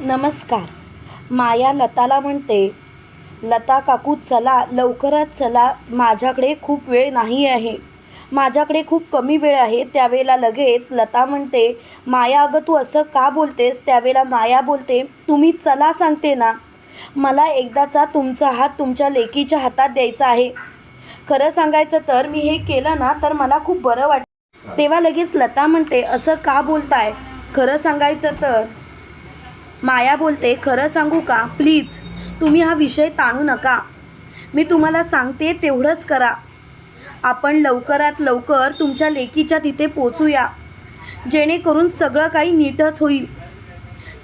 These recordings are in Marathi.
नमस्कार. माया लताला म्हणते लता काकू चला लवकरात चला. माझ्याकडे खूप वेळ नाही आहे. माझ्याकडे खूप कमी वेळ आहे. त्यावेळेला लगेच लता म्हणते माया अगं तू असं का बोलतेस? त्यावेळेला माया बोलते तुम्ही चला सांगते ना. मला एकदाचा तुमचा हात तुमच्या लेकीच्या हातात द्यायचा आहे. खरं सांगायचं तर मी हे केलं ना तर मला खूप बरं वाटतं तेव्हा लगेच लता म्हणते असं का बोलताय? खरं सांगायचं तर माया बोलते खरं सांगू का? प्लीज तुम्ही हा विषय ताणू नका. मी तुम्हाला सांगते तेवढंच करा. आपण लवकरात लवकर तुमच्या लेकीच्या तिथे पोचूया. जेणेकरून सगळं काही नीटच होईल.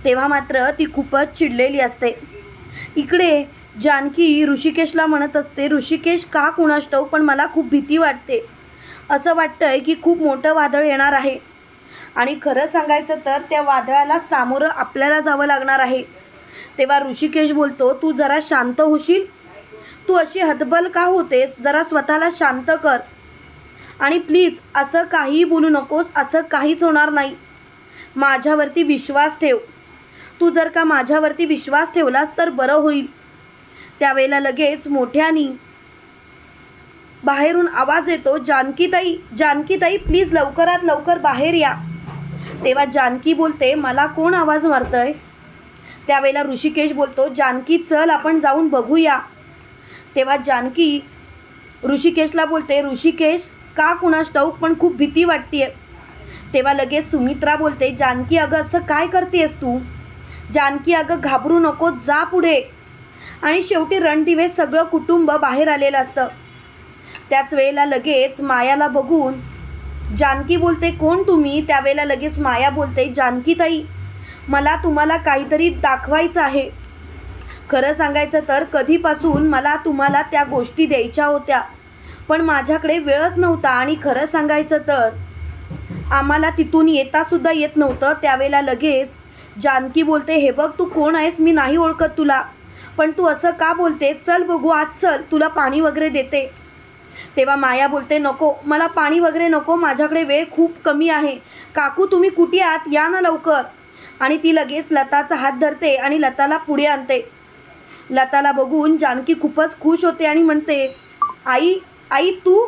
तेव्हा मात्र ती खूपच चिडलेली असते. इकडे जानकी ऋषिकेशला म्हणत असते ऋषिकेश का कुणास ठाऊक पण मला खूप भीती वाटते. असं वाटतंय की खूप मोठं वादळ येणार आहे. आणि खरं सांगायचं तर त्या वादळाला सामोरं आपल्याला जावं लागणार आहे. तेव्हा ऋषिकेश बोलतो तू जरा शांत होशील? तू अशी हतबल का होतेस? जरा स्वतःला शांत कर. आणि प्लीज असं काहीही बोलू नकोस असं काहीच होणार नाही. माझ्यावरती विश्वास ठेव. तू जर का माझ्यावरती विश्वास ठेवलास तर बरं होईल. त्यावेळेला लगेच मोठ्यानी बाहेरून आवाज येतो जानकीताई जानकीताई प्लीज लवकरात लवकर बाहेर या. तेव्हा जानकी बोलते मला कोण आवाज मारतंय? त्यावेळेला ऋषिकेश बोलतो जानकी चल आपण जाऊन बघूया. तेव्हा जानकी ऋषिकेशला बोलते ऋषिकेश का कुणास ठाऊक पण खूप भीती वाटतेय. तेव्हा लगेच सुमित्रा बोलते जानकी अगं असं काय करतेस तू? जानकी अगं घाबरू नको जा पुढे. आणि शेवटी रणदिवे सगळं कुटुंब बाहेर आलेलं असतं. त्याच वेळेला लगेच मायाला बघून जानकी बोलते कोण तुम्ही? त्यावेळेला लगेच माया बोलते जानकी ताई मला तुम्हाला काहीतरी दाखवायचं आहे. खरं सांगायचं तर कधीपासून मला तुम्हाला त्या गोष्टी द्यायच्या होत्या पण माझ्याकडे वेळच नव्हता आणि खरं सांगायचं तर आम्हाला तिथून येतासुद्धा येत नव्हतं. त्यावेळेला लगेच जानकी बोलते हे बघ तू कोण आहेस? मी नाही ओळखत तुला पण तू असं का बोलते? चल बघू आज चल तुला पाणी वगैरे देते. तेव्हा माया बोलते नको मला पाणी वगैरे नको माझ्याकडे वेळ खूप कमी आहे. काकू तुम्ही कुठे आहात? या ना लवकर. आणि ती लगेच लताचा हात धरते आणि लताला पुढे आणते. लताला बघून जानकी खूपच खुश होते आणि म्हणते आई आई तू?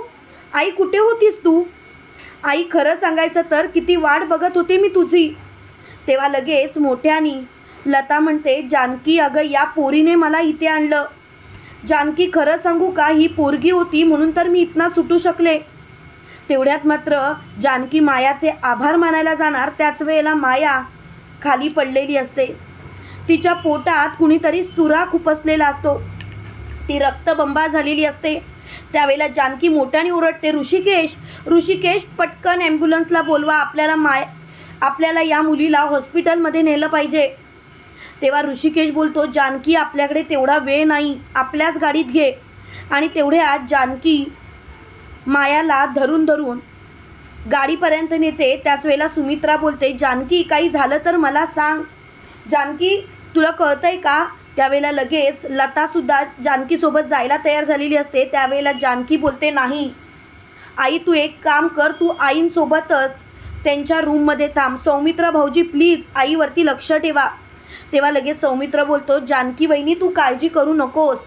आई कुठे होतीस तू? आई खरं सांगायचं तर किती वाट बघत होते मी तुझी. तेव्हा लगेच मोठ्यानी लता म्हणते जानकी अगं या पोरीने मला इथे आणलं. जानकी खरं सांगू का? ही पोरगी होती म्हणून तर मी इतना सुटू शकले. तेवढ्यात मात्र जानकी मायाचे आभार मानायला जाणार त्याच वेळेला माया खाली पडलेली असते. तिच्या पोटात कुणीतरी सुरा खुपसलेला असतो. ती रक्तबंबा झालेली असते. त्यावेळेला जानकी मोठ्याने ओरडते ऋषिकेश ऋषिकेश पटकन ॲम्ब्युलन्सला बोलवा. आपल्याला माय आपल्याला या मुलीला हॉस्पिटलमध्ये नेलं पाहिजे. तेव्हा ऋषिकेश बोलतो जानकी आपल्याकडे तेवढा वेळ नाही. आपल्याच गाडीत घे. आणि तेवढ्यात जानकी मायाला धरून धरून गाडीपर्यंत नेते. त्याच वेळेला सुमित्रा बोलते जानकी काही झालं तर मला सांग. जानकी तुला कळतंय का? त्यावेळेला लगेच लतासुद्धा जानकीसोबत जायला तयार झालेली असते. त्यावेळेला जानकी बोलते नाही. आई तू एक काम कर तू आईंसोबतच त्यांच्या रूममध्ये थांब. सौमित्र भाऊजी प्लीज आईवरती लक्ष ठेवा. तेव्हा लगेच सौमित्र बोलतो जानकी वहिनी तू काळजी करू नकोस.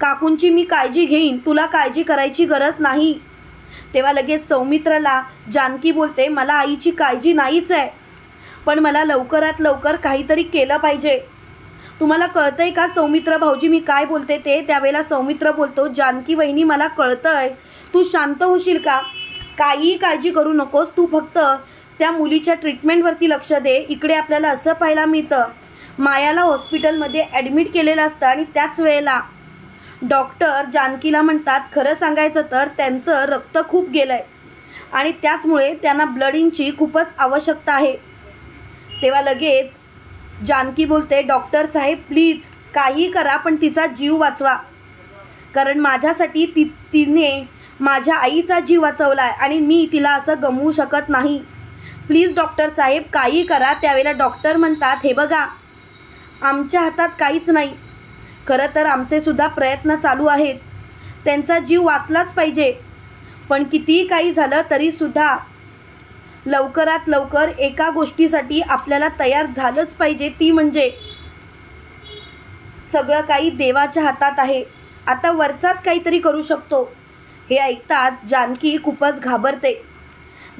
काकूंची मी काळजी घेईन तुला काळजी करायची गरज नाही. तेव्हा लगेच सौमित्रला जानकी बोलते मला आईची काळजी नाहीच आहे पण मला लवकरात लवकर काहीतरी केलं पाहिजे. तुम्हाला कळतं आहे का सौमित्र भाऊजी मी काय बोलते ते? त्यावेळेला सौमित्र बोलतो जानकी वहिनी मला कळतं आहे तू शांत होशील का? काहीही काळजी करू नकोस तू फक्त त्या मुलीच्या ट्रीटमेंटवरती लक्ष दे. इकडे आपल्याला असं पाहायला मिळतं. मायाला हॉस्पिटलमध्ये ॲडमिट केलेलं असतं आणि त्याच वेळेला डॉक्टर जानकीला म्हणतात खरं सांगायचं तर त्यांचं रक्त खूप गेलं आहे आणि त्याचमुळे त्यांना ब्लडिंगची खूपच आवश्यकता आहे. तेव्हा लगेच जानकी बोलते डॉक्टर साहेब प्लीज काही करा पण तिचा जीव वाचवा. कारण माझ्यासाठी ती तिने माझ्या आईचा जीव वाचवला आहे आणि मी तिला असं गमवू शकत नाही. प्लीज डॉक्टर साहेब काही करा. त्यावेळेला डॉक्टर म्हणतात हे बघा आमच्या हातात काहीच नाही. खरं तर आमचेसुद्धा प्रयत्न चालू आहेत. त्यांचा जीव वाचलाच पाहिजे. पण कितीही काही झालं तरीसुद्धा लवकरात लवकर एका गोष्टीसाठी आपल्याला तयार झालंच पाहिजे ती म्हणजे सगळं काही देवाच्या हातात आहे. आता वरचाच काहीतरी करू शकतो. हे ऐकतात जानकी खूपच घाबरते.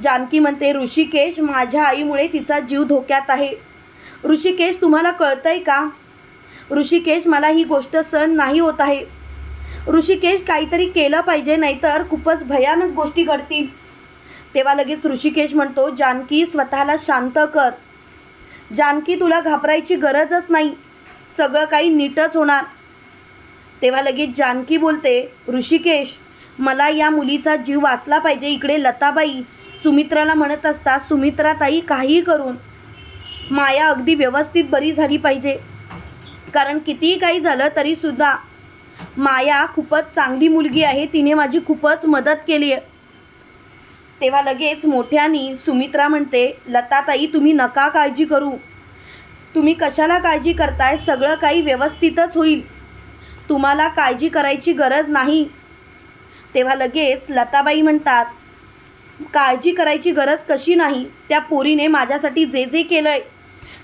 जानकी म्हणते ऋषिकेश माझ्या आईमुळे तिचा जीव धोक्यात आहे. ऋषिकेश तुम्हाला कळतंय का? ऋषिकेश मला ही गोष्ट सहन नाही होत आहे. ऋषिकेश काहीतरी केलं पाहिजे नाहीतर खूपच भयानक गोष्टी घडतील. तेव्हा लगेच ऋषिकेश म्हणतो जानकी स्वतःला शांत कर. जानकी तुला घाबरायची गरजच नाही. सगळं काही नीटच होणार. तेव्हा लगेच जानकी बोलते ऋषिकेश मला या मुलीचा जीव वाचला पाहिजे. इकडे लताबाई सुमित्राला म्हणत असता सुमित्राताई काहीही करून माया अगदी व्यवस्थित बरी झाली पाहिजे. कारण कितीही काही झालं तरीसुद्धा माया खूपच चांगली मुलगी आहे तिने माझी खूपच मदत केली आहे. तेव्हा लगेच मोठ्यानी सुमित्रा म्हणते लताताई तुम्ही नका काळजी करू. तुम्ही कशाला काळजी करताय? सगळं काही व्यवस्थितच होईल. तुम्हाला काळजी करायची गरज नाही. तेव्हा लगेच लताबाई म्हणतात काळजी करायची गरज कशी नाही? त्या पोरीने माझ्यासाठी जे जे केलं आहे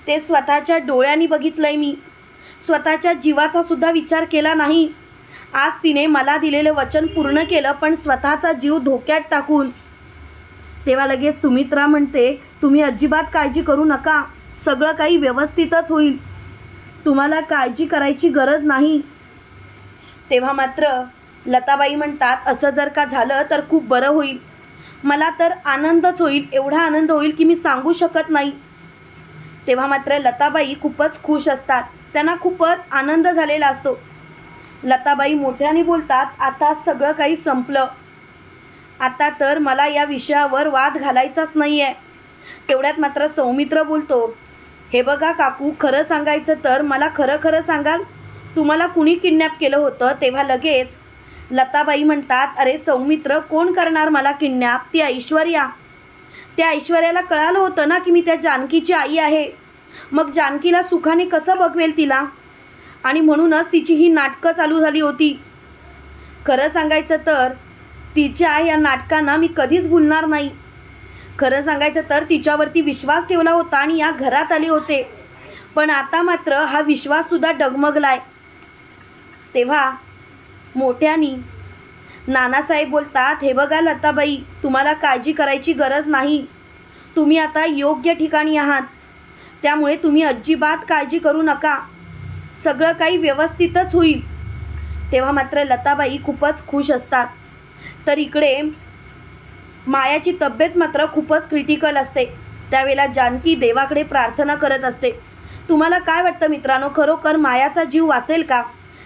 ते स्वतःच्या डोळ्यांनी बघितलं आहे मी. स्वतःच्या जीवाचा सुद्धा विचार केला नाही. आज तिने मला दिलेलं वचन पूर्ण केलं पण स्वतःचा जीव धोक्यात टाकून. तेव्हा लगेच सुमित्रा म्हणते तुम्ही अजिबात काळजी करू नका. सगळं काही व्यवस्थितच होईल. तुम्हाला काळजी करायची गरज नाही. तेव्हा मात्र लताबाई म्हणतात असं जर का झालं तर खूप बरं होईल. मला तर आनंदच होईल. एवढा आनंद होईल की मी सांगू शकत नाही. तेव्हा मात्र लताबाई खूपच खुश असतात. त्यांना खूपच आनंद झालेला असतो. लताबाई मोठ्याने बोलतात आता सगळं काही संपलं. आता तर मला या विषयावर वाद घालायचाच नाही आहे तेवढ्यात मात्र सौमित्र बोलतो हे बघा काकू खरं सांगायचं तर मला खरं खरं सांगाल? तुम्हाला कुणी किडनॅप केलं होतं तेव्हा लगेच? लताबाई म्हणतात अरे सौमित्र कोण करणार मला किडनॅप? ती ऐश्वर्या. त्या ऐश्वर्याला कळालं होतं ना की मी त्या जानकीची आई आहे. मग जानकीला सुखाने कसं बघवेल तिला? आणि म्हणूनच तिची ही नाटकं चालू झाली होती. खरं सांगायचं तर तिच्या या नाटकांना मी कधीच भुलणार नाही. खरं सांगायचं तर तिच्यावरती विश्वास ठेवला होता आणि या घरात आले होते. पण आता मात्र हा विश्वाससुद्धा डगमगलाय. तेव्हा मोठ्यानी नानासाहेब बोलतात हे बघा लताबाई तुम्हाला काळजी करायची गरज नाही. तुम्ही आता योग्य ठिकाणी आहात. त्यामुळे तुम्ही अजिबात काळजी करू नका. सगळं काही व्यवस्थितच होईल. तेव्हा मात्र लताबाई खूपच खुश असतात. तर इकडे मायाची तब्येत मात्र खूपच क्रिटिकल असते. त्यावेळेला जानकी देवाकडे प्रार्थना करत असते. तुम्हाला काय वाटतं मित्रांनो? खरोखर मायाचा जीव वाचेल का?